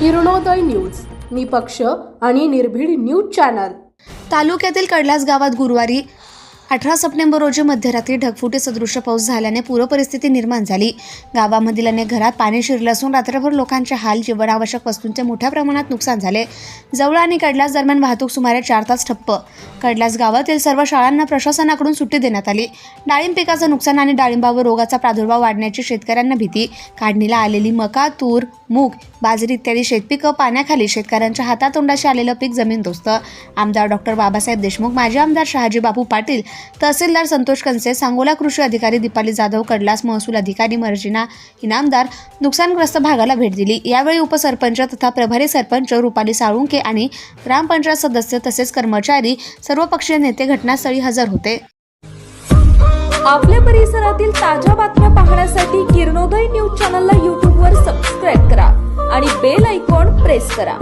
Kiranoday news निपक्ष आणि निर्भीड न्यूज चॅनल. तालुक्यातील कडलास गावात गुरुवारी अठरा सप्टेंबर रोजी मध्यरात्री ढगफुटी सदृश पाऊस झाल्याने पूरपरिस्थिती निर्माण झाली. गावामधील अनेक घरात पाणी शिरलं असून रात्रभर लोकांचे हाल जीवनावश्यक वस्तूंचे मोठ्या प्रमाणात नुकसान झाले. जवळ आणि कडलास दरम्यान वाहतूक सुमारे चार तास ठप्प. कडलास गावातील सर्व शाळांना प्रशासनाकडून सुट्टी देण्यात आली. डाळिंब पिकाचं नुकसान आणि डाळिंबावर रोगाचा प्रादुर्भाव वाढण्याची शेतकऱ्यांना भीती. काढणीला आलेली मका तूर मूग बाजरी इत्यादी शेतपिकं पाण्याखाली शेतकऱ्यांच्या हातातोंडाशी आलेलं पीक जमीन दोस्त आमदार डॉक्टर बाबासाहेब देशमुख माजी आमदार शहाजी बापू पाटील तहसीलदार संतोष कनसे सांगोला कृषी अधिकारी दीपाली जाधव कडलास महसूल अधिकारी मर्जिना इनामदार नुकसानग्रस्त भागाला भेट दिली. यावेळी उपसरपंच तथा प्रभारी सरपंच रुपाली साळुंके आणि ग्रामपंचायत सदस्य तसेच कर्मचारी सर्वपक्षीय नेते घटनास्थळी हजर होते. आपल्या परिसरातील ताज्या बातम्या पाहण्यासाठी किरणोदय न्यूज चॅनलला यूट्यूबवर सबस्क्राईब करा आणि बेल आयकॉन प्रेस करा.